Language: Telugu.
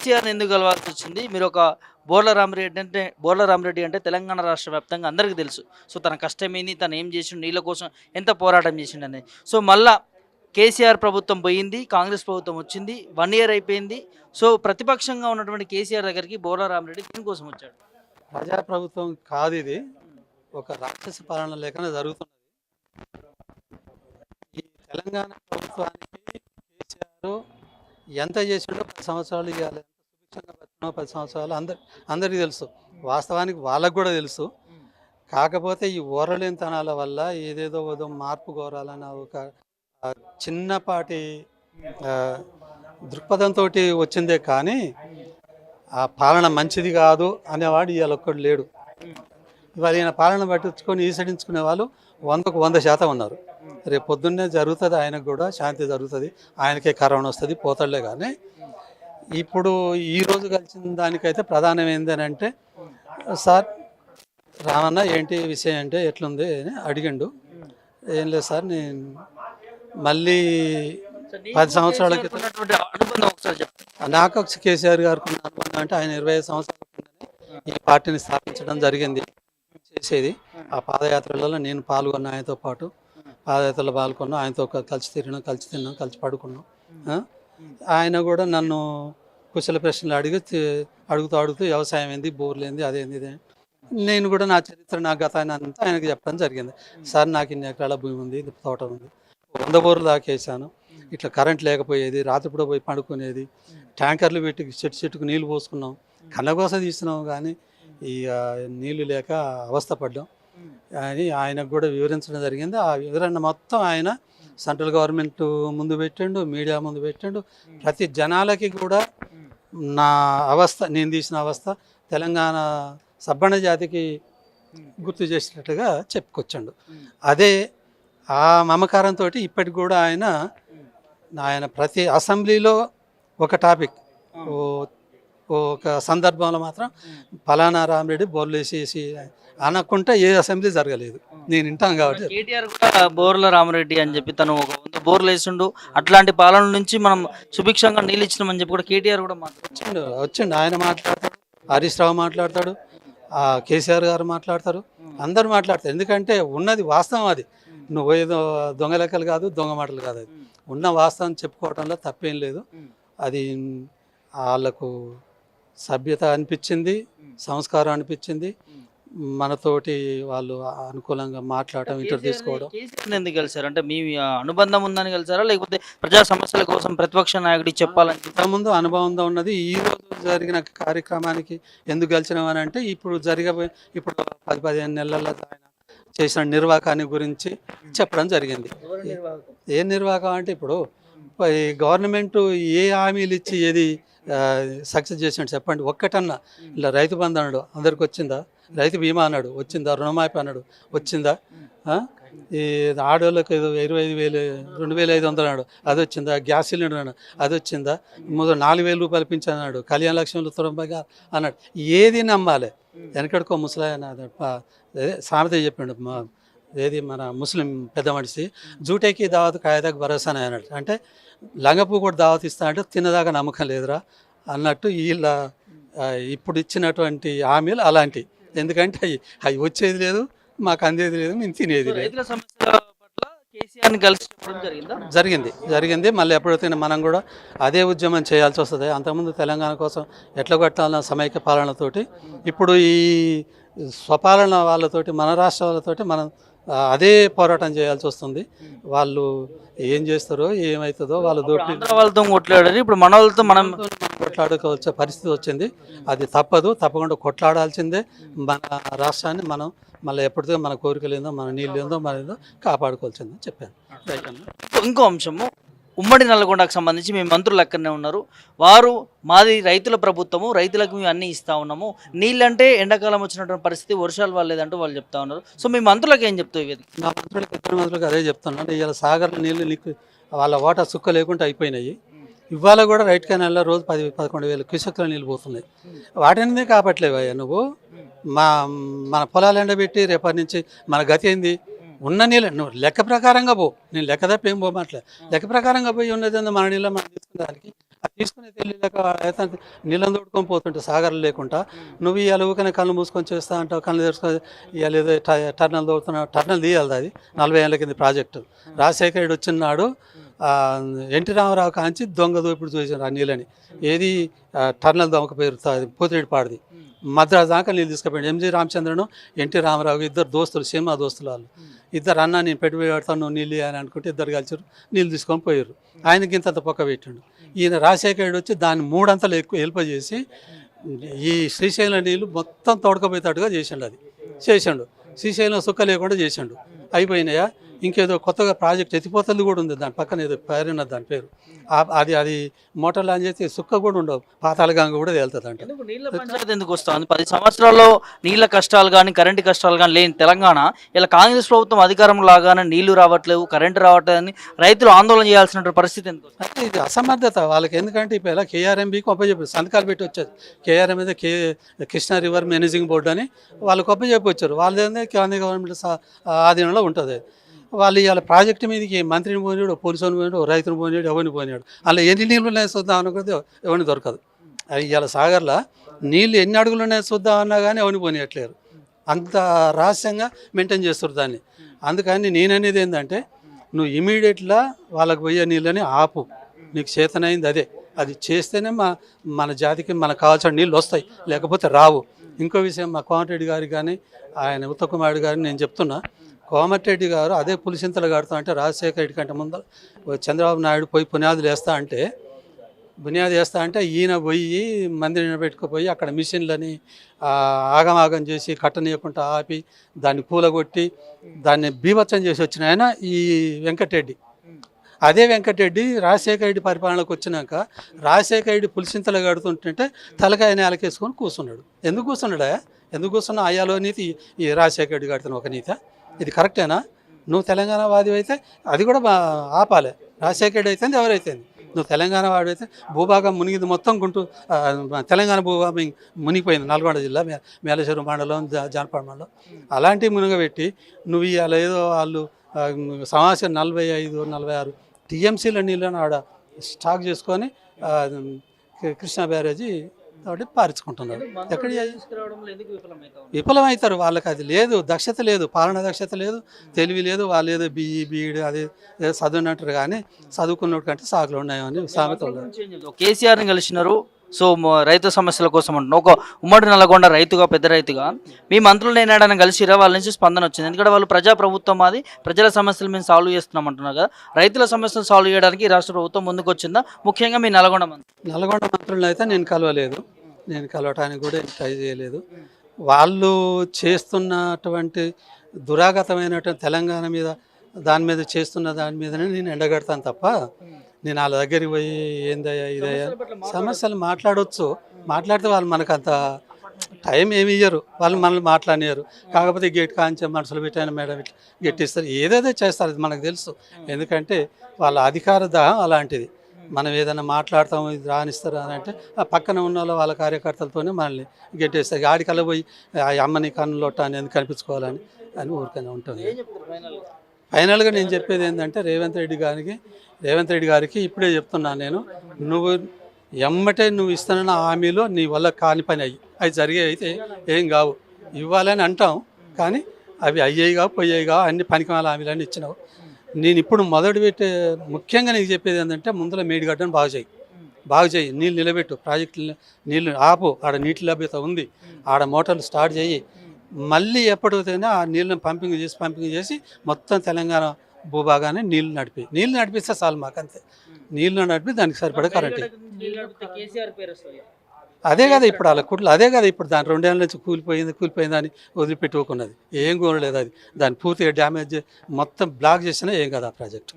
కేసీఆర్ ఎందుకు కలవాల్సి వచ్చింది? మీరు ఒక బోర్ల రామరెడ్డి అంటే బోర్ల రామరెడ్డి అంటే తెలంగాణ రాష్ట్ర వ్యాప్తంగా అందరికీ తెలుసు. సో తన కష్టమేంది? తను ఏం చేసిండు? నీళ్ళ కోసం ఎంత పోరాటం చేసిండు అనేది. సో మళ్ళా కేసీఆర్ ప్రభుత్వం పోయింది కాంగ్రెస్ ప్రభుత్వం వచ్చింది వన్ ఇయర్ అయిపోయింది. సో ప్రతిపక్షంగా ఉన్నటువంటి కేసీఆర్ దగ్గరికి బోర్ల రామరెడ్డి దీనికోసం వచ్చాడు. ప్రజాప్రభుత్వం కాదు ఇది. ఒక రాక్షస పాలన లేకనే జరుగుతున్నది. ఈ తెలంగాణ ప్రభుత్వానికి కేసీఆర్ ఎంత చేసిండో పది సంవత్సరాలు ఇవ్వాలి. ఎంత సుభిక్షంగా పది సంవత్సరాలు అందరి అందరికీ తెలుసు. వాస్తవానికి వాళ్ళకు కూడా తెలుసు. కాకపోతే ఈ ఓరలేనితనాల వల్ల ఏదేదో ఏదో మార్పు కోరాలన్న ఒక చిన్నపాటి దృక్పథంతో వచ్చిందే కానీ ఆ పాలన మంచిది కాదు అనేవాడు ఇవాళ ఒక్కడు లేడు. ఇవాళ ఈయన పాలన పట్టించుకొని ఈసడించుకునే వాళ్ళు వందకు వంద శాతం ఉన్నారు. రేపు పొద్దున్నే జరుగుతుంది ఆయనకు కూడా శాంతి జరుగుతుంది. ఆయనకే కరోనా వస్తుంది పోతాడులే కానీ ఇప్పుడు ఈ రోజు కలిసిన దానికైతే ప్రధానం ఏంటంటే సార్ రామన్న ఏంటి విషయం అంటే ఎట్లుంది అని అడిగిండు. ఏం లేదు సార్ నేను మళ్ళీ పది సంవత్సరాల క్రితం నాకు కేసీఆర్ గారికి ఉన్న అనుబంధం అంటే ఆయన ఇరవై ఐదు సంవత్సరాల ఈ పార్టీని స్థాపించడం జరిగింది. చేసేది. ఆ పాదయాత్రలలో నేను పాల్గొన్న ఆయనతో పాటు పాదయాత్రలో పాల్గొన్నాం. ఆయనతో కలిసి తిరిగినాం కలిసి తిన్నాం కలిసి పడుకున్నాం. ఆయన కూడా నన్ను కుశల ప్రశ్నలు అడిగి అడుగుతూ అడుగుతూ వ్యవసాయం ఏంది బోర్లు ఏంది అదేంది ఇదే నేను కూడా నా చరిత్ర నా గతాన్ని అంతా చెప్పడం జరిగింది. సార్ నాకు ఇన్ని ఎకరాల భూమి ఉంది ఇది తోట ఉంది. వంద బోర్లు దాకేసాను ఇట్లా కరెంట్ లేకపోయేది రాత్రిపూట పోయి పడుకునేది. ట్యాంకర్లు పెట్టి చెట్టు చెట్టుకు నీళ్ళు పోసుకున్నాం. కన్నకోస తీసినాం కానీ ఈ నీళ్ళు నీళ్ళు లేక అవస్థపడ్డాం అని ఆయనకు కూడా వివరించడం జరిగింది. ఆ వివరణ మొత్తం ఆయన సెంట్రల్ గవర్నమెంట్ ముందు పెట్టిండు మీడియా ముందు పెట్టిండు. ప్రతి జనాలకి కూడా నా అవస్థ నేను తీసిన అవస్థ తెలంగాణ సబ్బణ జాతికి గుర్తు చేసినట్టుగా చెప్పుకొచ్చాడు. అదే ఆ మమకారంతో ఇప్పటికి కూడా ఆయన ఆయన ప్రతి అసెంబ్లీలో ఒక టాపిక్ ఒక సందర్భంలో మాత్రం ఫలానా రామరెడ్డి బోర్లు వేసేసి అనకుంటే ఏ అసెంబ్లీ జరగలేదు. నేను వింటాను కాబట్టి. కేటీఆర్ కూడా బోర్ల రామరెడ్డి అని చెప్పి తను ఒక వంద బోర్లు వేసిండు. అట్లాంటి పాలన నుంచి మనం సుభిక్షంగా నీళ్ళు ఇచ్చినామని చెప్పి కూడా కేటీఆర్ కూడా వచ్చిండు వచ్చిండు. ఆయన మాట్లాడతాడు హరీష్ రావు మాట్లాడతాడు ఆ కేసీఆర్ గారు మాట్లాడతారు. అందరు మాట్లాడతారు. ఎందుకంటే ఉన్నది వాస్తవం అది. నువ్వు ఏదో దొంగ లెక్కలు కాదు దొంగ మాటలు కాదు అది. ఉన్న వాస్తవం చెప్పుకోవడంలో తప్పేం లేదు. అది వాళ్ళకు సభ్యత అనిపించింది సంస్కారం అనిపించింది. మనతోటి వాళ్ళు అనుకూలంగా మాట్లాడటం ఇంటర్ తీసుకోవడం. ఎందుకు కలిసారు అంటే మీ అనుబంధం ఉందని కలిసారా లేకపోతే ప్రజా సమస్యల కోసం ప్రతిపక్ష నాయకుడికి చెప్పాలని చెప్పి ఇంతకుముందు అనుభవంతో ఉన్నది. ఈ రోజు జరిగిన కార్యక్రమానికి ఎందుకు గెలిచినామని అంటే ఇప్పుడు జరగబోయే ఇప్పుడు పది పదిహేను నెలల్లో ఆయన చేసిన నిర్వాకాన్ని గురించి చెప్పడం జరిగింది. ఏ నిర్వాహకం అంటే ఇప్పుడు గవర్నమెంట్ ఏ హామీలు ఇచ్చి ఏది సక్సెస్ చేసినట్టు చెప్పండి. ఒక్కటన్నా ఇలా రైతు బంధు అన్నాడు అందరికి వచ్చిందా? రైతు బీమా అన్నాడు వచ్చిందా? రుణమాఫీ అన్నాడు వచ్చిందా? ఈ ఆడవాళ్ళకి ఏదో ఇరవై ఐదు వేలు రెండు వేల ఐదు వందలు అన్నాడు అది వచ్చిందా? గ్యాస్ సిలిండర్ అన్నాడు అది వచ్చిందా? ముందు నాలుగు వేల రూపాయలు పింఛన్ అన్నాడు కళ్యాణ లక్ష్యంలో తొంభైగా అన్నాడు. ఏది నమ్మాలి? వెనకడుకో ముసలాయన సామెత చెప్పిండు మా ఏది మన ముస్లిం పెద్ద మనిషి జూటేకి దావత్ కాయదాకు భరోసా అన్నాడు. అంటే లంగపూ కూడా దావత్ ఇస్తా అంటే తిన్నదాకా నమ్మకం లేదురా అన్నట్టు వీళ్ళ ఇప్పుడు ఇచ్చినటువంటి హామీలు అలాంటి. ఎందుకంటే అవి అవి వచ్చేది లేదు మాకు అందేది లేదు మేము తినేది లేదు. జరిగిందా? జరిగింది జరిగింది. మళ్ళీ ఎప్పుడైతే మనం కూడా అదే ఉద్యమం చేయాల్సి వస్తుంది అంతకుముందు తెలంగాణ కోసం ఎట్లా కొట్టాలన్న సమైక్య పాలనతోటి ఇప్పుడు ఈ స్వపాలన వాళ్ళతోటి మన రాష్ట్ర వాళ్ళతోటి మనం అదే పోరాటం చేయాల్సి వస్తుంది. వాళ్ళు ఏం చేస్తారో ఏమవుతుందో వాళ్ళు ఆంధ్ర వాళ్ళతో కొట్లాడారు ఇప్పుడు మన వాళ్ళతో మనం కొట్లాడుకోవాల్సిన పరిస్థితి వచ్చింది. అది తప్పదు తప్పకుండా కొట్లాడాల్సిందే. మన రాష్ట్రాన్ని మనం మళ్ళీ ఎప్పటిదో మన కోరికలు ఏందో మన నీళ్ళు ఏందో మన ఏందో కాపాడుకోవాల్సిందే చెప్పాను. ఇంకో అంశము ఉమ్మడి నల్గొండకు సంబంధించి మీ మంత్రులు అక్కడనే ఉన్నారు. వారు మాది రైతుల ప్రభుత్వము రైతులకు మేము అన్నీ ఇస్తా ఉన్నాము. నీళ్ళంటే ఎండాకాలం వచ్చినటువంటి పరిస్థితి వర్షాలు వాళ్ళేదంటూ వాళ్ళు చెప్తా ఉన్నారు. సో మీ మంత్రులకు ఏం చెప్తావు ఇవి నా మంత్రులకు ఇద్దరు మంత్రులకు అదే చెప్తున్నాను అంటే ఇవాళ సాగర్ నీళ్ళు నీకు వాళ్ళ వాటా సుక్క లేకుండా అయిపోయినాయి. ఇవాళ కూడా రైట్ కెనాల్లో రోజు పది పదకొండు వేలు క్యూసెక్ల నీళ్ళు పోతున్నాయి. వాటిని కాపట్లేవు నువ్వు? మా మన పొలాలు ఎండబెట్టి రేపటి నుంచి మన గతి ఏంది? ఉన్న నీళ్ళ నువ్వు లెక్క ప్రకారంగా పో. నేను లెక్క తప్ప ఏం పోమట్లే. లెక్క ప్రకారంగా పోయి ఉన్నది మన నీళ్ళ మనం తీసుకునేదానికి అది తీసుకునే తెలియలేక నీళ్ళని తోడుకొని పోతుంటే సాగర్లు లేకుండా నువ్వు ఇవాళ ఊకనే కళ్ళు మూసుకొని చేస్తా అంటావు కళ్ళు తెరుచుకొని ఇవాళ ఏదో టర్నల్ తోడుతున్నావు టర్నల్ తీయాలి అది. నలభై ఏళ్ళ కింద ప్రాజెక్టు. రాజశేఖర రెడ్డి వచ్చిన ఎన్టీ రామారావు కాంచి దొంగ దోపిడి చూసారు ఆ నీళ్ళని. ఏది టర్నల్ దొంగ పేరు పోతిరెడ్డి పాడిది. మద్రాసు దాకా నీళ్ళు తీసుకుపోయాడు ఎంజి రామచంద్రను ఎన్టీ రామారావు ఇద్దరు దోస్తులు సినిమా దోస్తులు వాళ్ళు ఇద్దరు అన్న నేను పెట్టుబడి పెడతాను నీళ్ళు అని అనుకుంటే ఇద్దరు కలిసారు నీళ్ళు తీసుకొని పోయారు ఆయనకి ఇంత పొక్క పెట్టిండు. ఈయన రాజశేఖరుడు వచ్చి దాన్ని మూడంతలు ఎక్కువ హెల్ప్ చేసి ఈ శ్రీశైలం నీళ్ళు మొత్తం తోడకపోయేటట్టుగా చేసిండు అది. చేసిండు. శ్రీశైలం సుక్క లేకుండా చేసిండు. అయిపోయినాయా? ఇంకేదో కొత్తగా ప్రాజెక్ట్ ఎత్తిపోతలు కూడా ఉంది దాని పక్కన ఏదో పేరు ఉన్నది దాని పేరు. అది అది మోటార్లు ఆన్ చేస్తే సుక్క కూడా ఉండవు. పాతాల గంగ కూడా తేలుతుంది అంట ఎందుకు నీళ్ళ పంచాయతీ ఎందుకు వస్తుంది? పది సంవత్సరాల్లో నీళ్ళ కష్టాలు కానీ కరెంటు కష్టాలు కానీ లేని తెలంగాణ ఇలా కాంగ్రెస్ ప్రభుత్వం అధికారం లాగానే నీళ్ళు రావట్లేవు కరెంటు రావట్లేదని రైతులు ఆందోళన చేయాల్సిన పరిస్థితి ఎందుకు? అంటే ఇది అసమర్థత. వాళ్ళకి ఎందుకంటే ఇప్పుడు ఎలా కేఆర్ఎంబీకి ఒప్పచెప్పారు సంతకాలు పెట్టి వచ్చారు. కేఆర్ఎం మీద K Krishna river managing board అని వాళ్ళకి ఒప్పచెప్పి వచ్చారు వాళ్ళది కేంద్ర గవర్నమెంట్ సా- కూడా ఉంటుంది. వాళ్ళు ఇవాళ ప్రాజెక్టు మీదకి మంత్రిని పోయినాడు పోలీసుని పోయినాడు రైతుని పోయినాడు ఎవరిని పోయినాడు అలా ఎన్ని నీళ్ళు ఉన్నాయి చూద్దాం అనుకుంటే ఎవరిని దొరకదు. ఇవాళ సాగర్లో నీళ్ళు ఎన్ని అడుగులు ఉన్నాయో చూద్దాం అన్నా కానీ ఎవరిని పోనీయట్లేరు. అంత రహస్యంగా మెయింటైన్ చేస్తారు దాన్ని. అందుకని నేననేది ఏంటంటే నువ్వు ఇమీడియట్గా వాళ్ళకి పోయే నీళ్ళని ఆపు. నీకు చేతనైంది అదే. అది చేస్తేనే మా మన జాతికి మనకు కావాల్సిన నీళ్ళు వస్తాయి. లేకపోతే రావు. ఇంకో విషయం మా కోమటిరెడ్డి గారికి కానీ ఆయన ఉత్తమ్ గారిని నేను చెప్తున్నా కోమటిరెడ్డి గారు అదే పులిసింతలు కడతా అంటే రాజశేఖర రెడ్డి కంటే ముందు చంద్రబాబు నాయుడు పోయి పునాదులు వేస్తా అంటే బునియాది వేస్తా అంటే ఈయన పోయి మందిరం నిలబెట్టుకుపోయి అక్కడ మిషన్లని ఆగమాగం చేసి కట్టనీయకుండా ఆపి దాన్ని కూలగొట్టి దాన్ని బీభత్సం చేసి వచ్చిన ఆయన ఈ వెంకటరెడ్డి. అదే వెంకటరెడ్డి రాజశేఖర రెడ్డి పరిపాలనకు వచ్చినాక రాజశేఖర రెడ్డి పులిసింతలు కడుతుంటుంటే తలకాయ నేలకేసుకొని కూర్చున్నాడు ఎందుకు కూర్చున్నాడా ఎందుకు కూర్చున్నా అయ్యాలో నీతి ఈ రాజశేఖర రెడ్డి కడుతున్న ఒక నీత. ఇది కరెక్టేనా? నువ్వు తెలంగాణ వాది అయితే అది కూడా ఆపాలి. రాజశేఖర రెడ్డి అయితే ఎవరైతే నువ్వు తెలంగాణ వాడు అయితే భూభాగం మునిగింది మొత్తం గుంటూ తెలంగాణ భూభాగం మునిగిపోయింది నల్గొండ జిల్లా మేలేశ్వరం మండలం జా- మండలం. అలాంటివి మునగబెట్టి నువ్వు ఇవాళ ఏదో వాళ్ళు సమావేశం సమాచారం నలభై ఐదు నలభై ఆరు టీఎంసీల నీళ్ళని ఆడ స్టాక్ చేసుకొని కృష్ణా బ్యారేజీ తోటి పారించుకుంటున్నారు. ఎక్కడ? విఫలమవుతారు వాళ్ళకి అది లేదు దక్షత లేదు పాలన దక్షత లేదు తెలివి లేదు వాళ్ళు ఏదో బీఈ బీఈడి అది ఏదో చదివినట్టు కానీ చదువుకున్నట్టు కంటే సాగులు ఉన్నాయని సామెత కేసీఆర్ని కలిసినారు సో రైతు సమస్యల కోసం అంటున్నా. ఒక ఉమ్మడి నల్లగొండ రైతుగా పెద్ద రైతుగా మీ మంత్రులు ఏనాడని కలిసిరా? వాళ్ళ నుంచి స్పందన వచ్చింది. ఎందుకంటే వాళ్ళు ప్రజా ప్రభుత్వం మాది ప్రజల సమస్యలు మేము సాల్వ్ చేస్తున్నాం అంటున్నారు కదా. రైతుల సమస్యలు సాల్వ్ చేయడానికి రాష్ట్ర ప్రభుత్వం ముందుకు వచ్చిందా ముఖ్యంగా మీ నల్గొండ మంత్రి. నల్గొండ మంత్రులను అయితే నేను కలవలేదు. నేను కలవటానికి కూడా ట్రై చేయలేదు. వాళ్ళు చేస్తున్నటువంటి దురాగతమైనటువంటి తెలంగాణ మీద దాని మీద చేస్తున్న దాని మీదనే నేను ఎండగడతాను తప్ప నేను వాళ్ళ దగ్గరికి పోయి ఏందయ్యా ఇదయ్యా? సమస్యలు మాట్లాడవచ్చు మాట్లాడితే వాళ్ళు మనకు అంత టైం ఏమి ఇయ్యరు. వాళ్ళు మనల్ని మాట్లాడినారు కాకపోతే గేట్ కాంచే మనసులు పెట్టాను మేడం ఇట్లా గెట్టిస్తారు. ఏదేదో చేస్తారు అది మనకు తెలుసు. ఎందుకంటే వాళ్ళ అధికార దాహం అలాంటిది. మనం ఏదైనా మాట్లాడతాం ఇది రానిస్తారు అని అంటే ఆ పక్కన ఉన్న వాళ్ళ వాళ్ళ కార్యకర్తలతోనే మనల్ని గెట్టేస్తారు. ఆడికల్లా పోయి ఆ అమ్మని కన్నులొట్ట అని ఎందుకు కనిపించుకోవాలని అని ఊరికనే ఉంటుంది. ఫైనల్గా నేను చెప్పేది ఏంటంటే రేవంత్ రెడ్డి గారికి రేవంత్ రెడ్డి గారికి ఇప్పుడే చెప్తున్నాను నేను నువ్వు ఎమ్మటే నువ్వు ఇస్తున్న హామీలో నీ వల్ల కాని పని అయ్యి అవి జరిగే అయితే ఏం కావు. ఇవ్వాలని అంటాం కానీ అవి అయ్యేవి కావు కావు అన్ని పనికిమాల హామీలన్నీ ఇచ్చినావు. నేను ఇప్పుడు మొదటి పెట్టే ముఖ్యంగా నీకు చెప్పేది ఏంటంటే ముందర మేడిగడ్డను బాగు చేయి. బాగు చేయి నీళ్ళు నిలబెట్టు ప్రాజెక్టులు నీళ్ళు ఆపు ఆడ నీటి లభ్యత ఉంది ఆడ మోటార్లు స్టార్ట్ చేయి. మళ్ళీ ఎప్పటికైనా ఆ నీళ్ళని పంపింగ్ చేసి పంపింగ్ చేసి మొత్తం తెలంగాణ భూభాగాన్ని నీళ్ళు నడిపి నీళ్ళు నడిపిస్తే చాలు మాకు అంతే నీళ్ళు నడిపి దానికి సరిపడే కరెంట్ అదే కదా ఇప్పుడు అలా కుట్లు అదే కదా ఇప్పుడు దాని రెండేళ్ళ నుంచి కూలిపోయింది కూలిపోయింది అని వదిలిపెట్టుకున్నది ఏం కోరలేదు అది. దాన్ని పూర్తిగా డ్యామేజ్ మొత్తం బ్లాక్ చేసినా ఏం కదా ఆ ప్రాజెక్ట్.